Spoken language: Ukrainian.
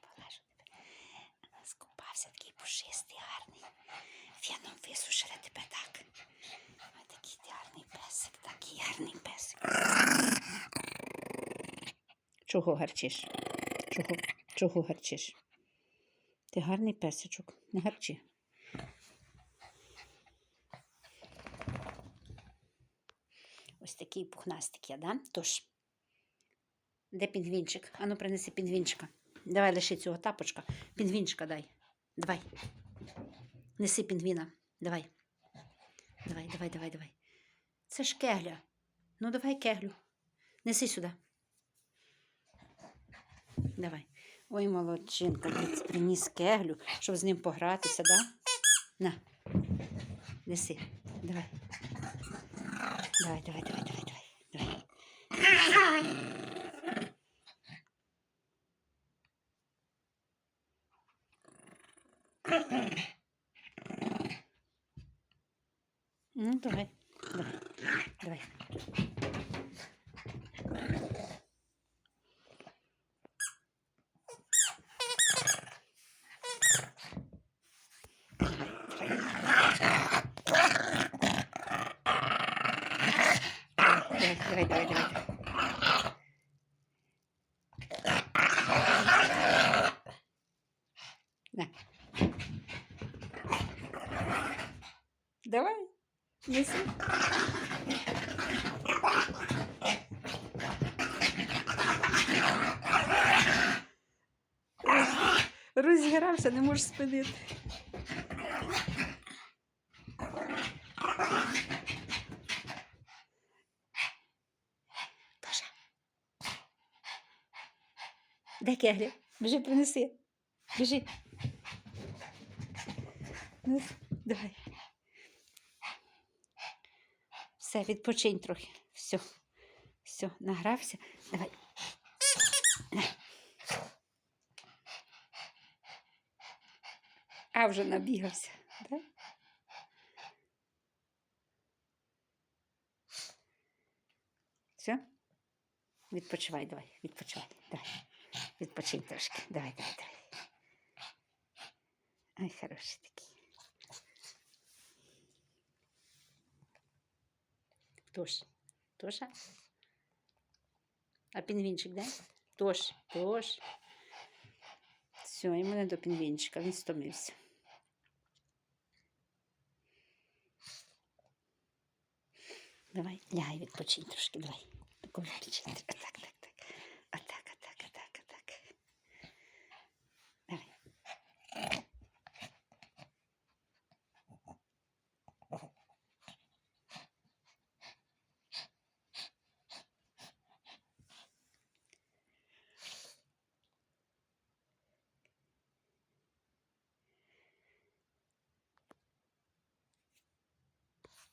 Полежу тебе. Скупався такий пушистий, гарний. Феном висушили тебе так. Ой, такий ти гарний песик, такий гарний песик. Чого гарчиш? Чого, чого гарчиш? Ти гарний песичок, не гарчи. Ось такий пухнастик я, да? Тож. Де пінгвінчик? Ану, принеси пінгвінчика. Давай лиши цього тапочка. Пінгвінчика дай. Давай. Неси пінгвіна. Давай. Давай, давай, давай, давай. Це ж кегля. Ну, давай кеглю. Неси сюди. Давай. Ой, молодчинка, при- приніс кеглю, щоб з ним погратися, да? На. Неси. Давай. Давай, давай, давай, давай, давай. давай. Ну, давай, давай, давай. Давай, давай, давай, давай. На. Давай, неси. Розігрався, не можеш спинити. Дай кеглі. Біжи, принеси. Біжи. Ну, давай. Все, відпочинь трохи. Все. Все, награвся. Давай. А вже набігався. Да? Все? Відпочивай, давай, відпочивай. Давай. Відпочинь трошки. Давай, давай, давай. Ай, хороший такий. Тош. Тоша? А пінгвінчик, де? Тош, Тош. Все, йому не до пінгвінчика, він стомився. Давай, лягай, відпочинь трошки, давай. Так.